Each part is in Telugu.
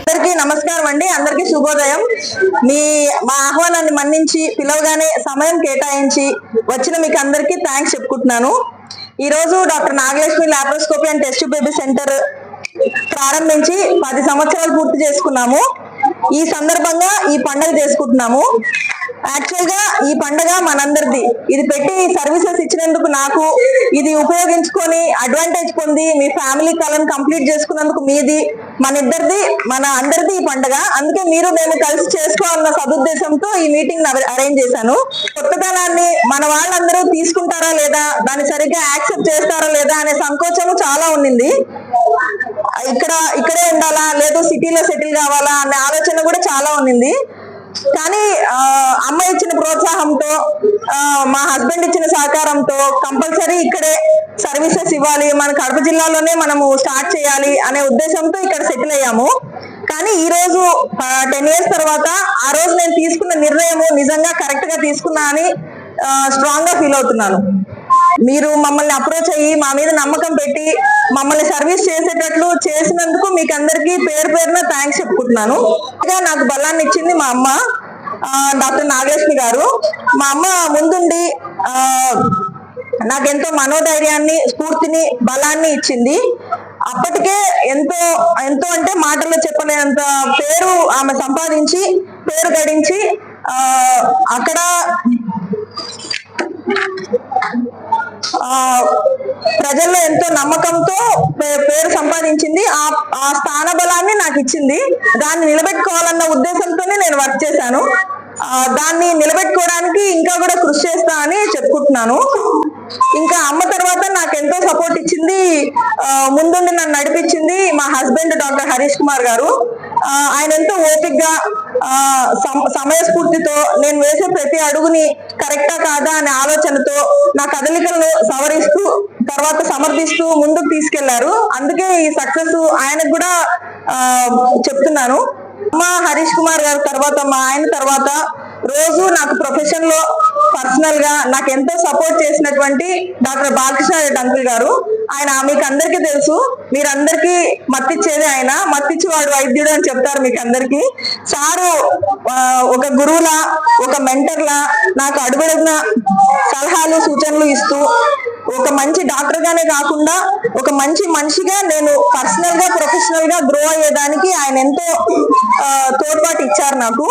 అందరికీ నమస్కారం అండి అందరికీ శుభోదయం. మీ మా ఆహ్వానాన్ని మన్నించి పిలవగానే సమయం కేటాయించి వచ్చిన మీకు అందరికీ థ్యాంక్స్ చెప్పుకుంటున్నాను. ఈ రోజు doctor Nagalakshmi laparoscopy and test baby centre ప్రారంభించి పది సంవత్సరాలు పూర్తి చేసుకున్నాము. ఈ సందర్భంగా ఈ పండుగ చేసుకుంటున్నాము. యాక్చువల్గా ఈ పండుగ మనందరిది. ఇది పెట్టి సర్వీసెస్ ఇచ్చినందుకు నాకు ఇది ఉపయోగించుకొని అడ్వాంటేజ్ పొంది మీ ఫ్యామిలీ కళను కంప్లీట్ చేసుకున్నందుకు మీది మన ఇద్దరిది మన అందరిది ఈ పండుగ. అందుకే మీరు నేను కలిసి చేసుకోవాలన్న సదుద్దేశంతో ఈ మీటింగ్ అరేంజ్ చేశాను. కొత్తదనాన్ని మన వాళ్ళందరూ తీసుకుంటారా లేదా దాన్ని సరిగ్గా యాక్సెప్ట్ చేస్తారా లేదా అనే సంకోచము చాలా ఉండింది ఇక్కడ ఇక్కడే ఉండాలా? లేదు సిటీలో సెటిల్ కావాలా? అనే ఆలోచన కూడా చాలా ఉండింది. కానీ అమ్మ ఇచ్చిన ప్రోత్సాహంతో మా హస్బెండ్ ఇచ్చిన సహకారంతో కంపల్సరీ ఇక్కడే సర్వీసెస్ ఇవ్వాలి. మన కడప జిల్లాలోనే మనము స్టార్ట్ చేయాలి అనే ఉద్దేశంతో ఇక్కడ సెటిల్ అయ్యాము. కానీ ఈ రోజు టెన్ ఇయర్స్ తర్వాత ఆ రోజు నేను తీసుకున్న నిర్ణయము నిజంగా కరెక్ట్గా తీసుకున్నా అని స్ట్రాంగ్గా ఫీల్ అవుతున్నాను. మీరు మమ్మల్ని అప్రోచ్ అయ్యి మా మీద నమ్మకం పెట్టి మమ్మల్ని సర్వీస్ చేసేటట్లు చేసినందుకు మీకు అందరికీ పేరు పేరున థ్యాంక్స్ చెప్పుకుంటున్నాను. ఇంకా నాకు బలాన్ని ఇచ్చింది మా అమ్మ డాక్టర్ నాగలక్ష్మి గారు. మా అమ్మ ముందుండి నాకెంతో మనోధైర్యాన్ని స్ఫూర్తిని బలాన్ని ఇచ్చింది. అప్పటికే ఎంతో ఎంతో అంటే మాటల్లో చెప్పలేనంత పేరు ఆమె సంపాదించి పేరు గడించి ఆ, అక్కడ ప్రజల్లో ఎంతో నమ్మకంతో పే- పేరు సంపాదించింది. ఆ ఆ స్థాన బలాన్ని నాకు ఇచ్చింది. దాన్ని నిలబెట్టుకోవాలన్న ఉద్దేశంతోనే నేను వర్క్ చేశాను. ఆ, దాన్ని నిలబెట్టుకోవడానికి ఇంకా కూడా కృషి చేస్తా అని చెప్పుకుంటున్నాను. ఇంకా అమ్మ తర్వాత నాకు ఎంతో సపోర్ట్ ఇచ్చింది. ముందుండి నన్ను నడిపించింది. హస్బెండ్ డాక్టర్ హరీష్ కుమార్ గారు. ఆయన ఎంతో ఓపిక్గా ఆ, సమయస్ఫూర్తితో నేను వేసే ప్రతి అడుగుని కరెక్టా కాదా అనే ఆలోచనతో నా కదలికలను సవరిస్తూ తర్వాత సమర్థిస్తూ ముందుకు తీసుకెళ్ళారు. అందుకే ఈ సక్సెస్ ఆయనకు కూడా చెప్తున్నాను. మా హరీష్ కుమార్ గారి తర్వాత మా ఆయన తర్వాత రోజు నాకు ప్రొఫెషన్లో పర్సనల్గా నాకు ఎంతో సపోర్ట్ చేసినటువంటి డాక్టర్ బాలకృష్ణ రెడ్డి అంకుల్ గారు. ఆయన మీకు అందరికీ తెలుసు. మీరందరికీ మత్తిచ్చేది ఆయన. మత్తిచ్చి వాడు వైద్యుడు అని చెప్తారు మీకు అందరికీ. సారు ఒక గురువులా ఒక మెంటర్లా నాకు అడుగుడున్న సలహాలు సూచనలు ఇస్తూ ఒక మంచి డాక్టర్ గానే కాకుండా ఒక మంచి మనిషిగా నేను పర్సనల్గా ప్రొఫెషనల్గా గ్రో అయ్యేదానికి ఆయన ఎంతో తోడ్పాటు ఇచ్చారు నాకు.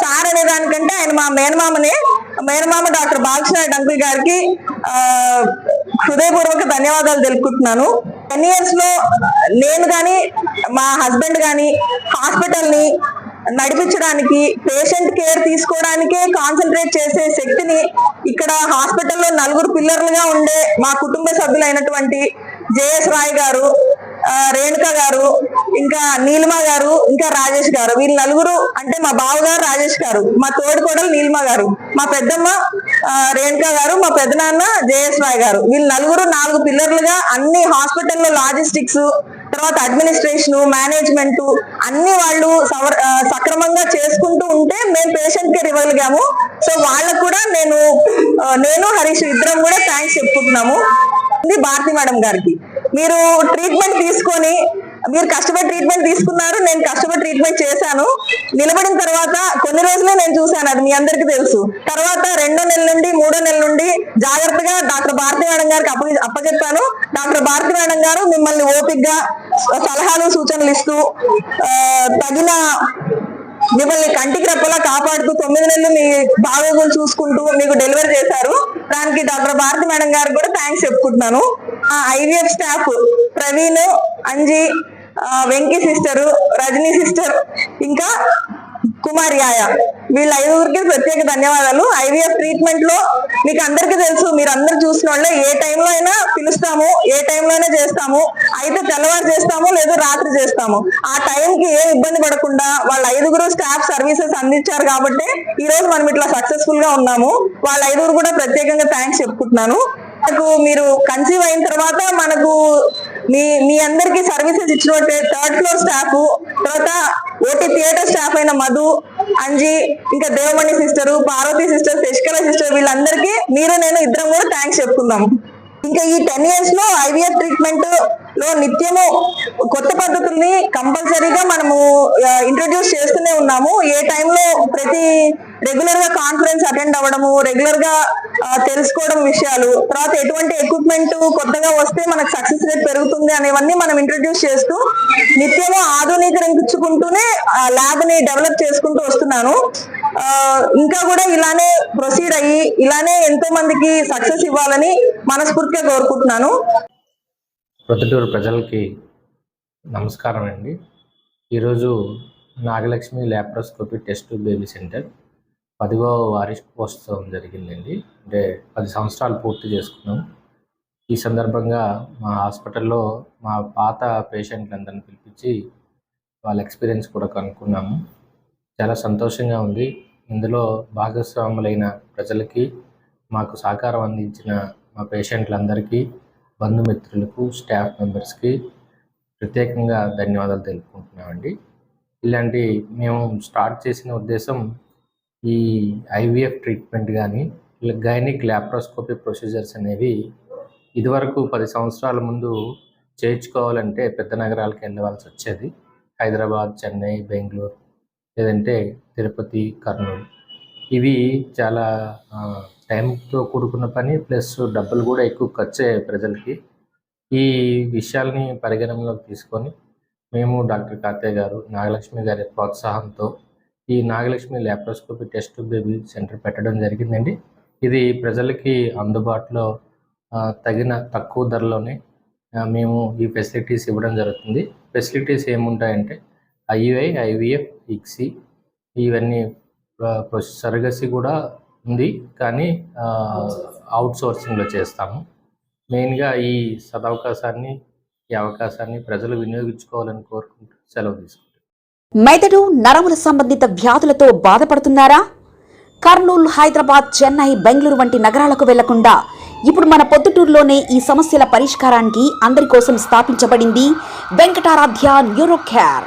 సార్ అనేది దానికంటే ఆయన మా మేనమామనే మేనమామ డాక్టర్ బాలకృష్ణ అంకుల్ గారికి హృదయపూర్వక ధన్యవాదాలు తెలుపుకుంటున్నాను. టెన్ ఇయర్స్లో నేను కానీ మా హస్బెండ్ కానీ హాస్పిటల్ని నడిపించడానికి పేషెంట్ కేర్ తీసుకోవడానికే కాన్సన్ట్రేట్ చేసే శక్తిని ఇక్కడ హాస్పిటల్ పిల్లర్లుగా ఉండే మా కుటుంబ సభ్యులైనటువంటి జేఎస్ రాయ్ గారు రేణుకా రేణుక గారు ఇంకా నీలిమ గారు ఇంకా రాజేష్ గారు. వీళ్ళు నలుగురు అంటే మా బావగారు రాజేష్ గారు మా తోడుకోడలు నీలిమ గారు మా పెద్దమ్మ రేణుకా రేణుక గారు మా పెద్దనాన్న జేఎస్ రాయ్ గారు. వీళ్ళు నలుగురు నాలుగు పిల్లర్లుగా అన్ని హాస్పిటల్లో లాజిస్టిక్స్ తర్వాత అడ్మినిస్ట్రేషన్ మేనేజ్మెంట్ అన్ని వాళ్ళు సక్రమంగా చేసుకుంటూ ఉంటే మేము పేషెంట్ కేర్ ఇవ్వగలిగాము సో వాళ్ళకు కూడా నేను నేను హరీష్ ఇద్దరం కూడా థ్యాంక్స్ చెప్పుకుంటున్నాము. ఇది భారతి మేడం గారికి. మీరు ట్రీట్మెంట్ తీసుకొని మీరు కష్టపడి ట్రీట్మెంట్ తీసుకున్నారు నేను కష్టపడి ట్రీట్మెంట్ చేశాను. నిలబడిన తర్వాత కొన్ని రోజులే నేను చూశాను అది మీ అందరికీ తెలుసు. తర్వాత రెండో నెల నుండి మూడో నెల నుండి జాగ్రత్తగా డాక్టర్ భారతి మేడం గారికి అప్ప అప్పచెప్పాను. డాక్టర్ భారతి మేడం గారు మిమ్మల్ని ఓపిక్గా సలహాలు సూచనలు ఇస్తూ తగిన మిమ్మల్ని కంటికి రెప్పలా కాపాడుతూ తొమ్మిది నెలలు మీ బాగోగులు చూసుకుంటూ మీకు డెలివరీ చేశారు. దానికి డాక్టర్ భారతి మేడం గారికి కూడా థ్యాంక్స్ చెప్పుకుంటున్నాను. ఆ IVF staff Praveen Anji Venky sister Rajani sister ఇంకా కుమారి ఆయ. వీళ్ళ ఐదుగురికి ప్రత్యేక ధన్యవాదాలు. ఐవీఎఫ్ ట్రీట్మెంట్లో మీకు అందరికీ తెలుసు మీరు అందరు చూసిన వాళ్ళే ఏ టైంలో అయినా పిలుస్తాము ఏ టైంలో అయినా చేస్తాము. అయితే తెల్లవారు చేస్తాము లేదా రాత్రి చేస్తాము. ఆ టైంకి ఏ ఇబ్బంది పడకుండా వాళ్ళ ఐదుగురు స్టాఫ్ సర్వీసెస్ అందించారు కాబట్టి ఈ రోజు మనం ఇట్లా సక్సెస్ఫుల్గా ఉన్నాము. వాళ్ళ ఐదుగురు కూడా ప్రత్యేకంగా థ్యాంక్స్ చెప్పుకుంటున్నాను. మనకు మీరు కన్సీవ్ అయిన తర్వాత మనకు మీ మీ అందరికి సర్వీసెస్ ఇచ్చినట్టే థర్డ్ ఫ్లోర్ స్టాఫ్ తర్వాత ఓటీ థియేటర్ స్టాఫ్ అయిన మధు అంజి ఇంకా Devamani sister Parvathi sister Sasikala sister వీళ్ళందరికీ మీరు నేను ఇద్దరం కూడా థ్యాంక్స్ చెప్పుకుందాం. ఇంకా ఈ టెన్ ఇయర్స్లో ఐవీఎఫ్ ట్రీట్మెంట్ లో నిత్యము కొత్త పద్ధతుల్ని కంపల్సరీగా మనము ఇంట్రొడ్యూస్ చేస్తూనే ఉన్నాము. ఏ టైంలో ప్రతి రెగ్యులర్గా కాన్ఫరెన్స్ అటెండ్ అవ్వడము రెగ్యులర్గా తెలుసుకోవడం విషయాలు తర్వాత ఎటువంటి ఎక్విప్మెంట్ కొత్తగా వస్తే మనకు సక్సెస్ రేట్ పెరుగుతుంది అనేవన్నీ మనం ఇంట్రొడ్యూస్ చేస్తూ నిత్యము ఆధునీకరించుకుంటూనే ల్యాబ్ని డెవలప్ చేసుకుంటూ వస్తున్నాను. ఇంకా కూడా ఇలానే ప్రొసీడ్ అయ్యి ఇలానే ఎంతో మందికి సక్సెస్ ఇవ్వాలని మనస్ఫూర్తిగా కోరుకుంటున్నాను. ప్రొద్దుటూరు ప్రజలకి నమస్కారం అండి ఈరోజు Nagalakshmi laparoscopy test baby centre పదివ వార్షికోత్సవం జరిగిందండి. అంటే పది సంవత్సరాలు పూర్తి చేసుకున్నాం. ఈ సందర్భంగా మా హాస్పిటల్లో మా పాత పేషెంట్లందరిని పిలిపించి వాళ్ళ ఎక్స్పీరియన్స్ కూడా కనుక్కున్నాము. చాలా సంతోషంగా ఉంది. ఇందులో భాగస్వాములైన ప్రజలకి మాకు సహకారం అందించిన మా పేషెంట్లందరికీ బంధుమిత్రులకు స్టాఫ్ మెంబర్స్కి ప్రత్యేకంగా ధన్యవాదాలు తెలుపుకుంటున్నామండి. ఇలాంటి మేము స్టార్ట్ చేసిన ఉద్దేశం ఈ ఐవీఎఫ్ ట్రీట్మెంట్ కానీ గైనిక్ ల్యాప్రోస్కోపీ ప్రొసీజర్స్ అనేవి ఇదివరకు పది సంవత్సరాల ముందు చేయించుకోవాలంటే పెద్ద నగరాలకు వెళ్ళవలసి వచ్చేది. హైదరాబాద్ చెన్నై బెంగళూరు లేదంటే తిరుపతి కర్నూలు. ఇవి చాలా టైంతో కూడుకున్న పని ప్లస్ డబ్బులు కూడా ఎక్కువ ఖర్చు అయ్యాయి ప్రజలకి. ఈ విషయాల్ని పరిగణనలోకి తీసుకొని మేము డాక్టర్ కార్తయ్య గారు నాగలక్ష్మి గారి ప్రోత్సాహంతో ఈ Nagalakshmi laparoscopy test baby centre పెట్టడం జరిగిందండి. ఇది ప్రజలకి అందుబాటులో తగిన తక్కువ ధరలోనే మేము ఈ ఫెసిలిటీస్ ఇవ్వడం జరుగుతుంది. ఫెసిలిటీస్ ఏముంటాయంటే ఐయుఐ ఐవిఎఫ్ ఇక్సి ఇవన్నీ సరగసి కూడా ఉంది. కానీ అవుట్ సోర్సింగ్లో చేస్తాము. మెయిన్గా ఈ సదవకాశాన్ని ఈ అవకాశాన్ని ప్రజలు వినియోగించుకోవాలని కోరుకుంటూ సెలవు తీసుకుంటాం మెదడు నరముల సంబంధిత వ్యాధులతో బాధపడుతున్నారా? కర్నూలు హైదరాబాద్ చెన్నై బెంగళూరు వంటి నగరాలకు వెళ్ళకుండా ఇప్పుడు మన పొద్దుటూరులోనే ఈ సమస్యల పరిష్కారానికి అందరి కోసం స్థాపించబడింది వెంకటారాధ్య న్యూరో కేర్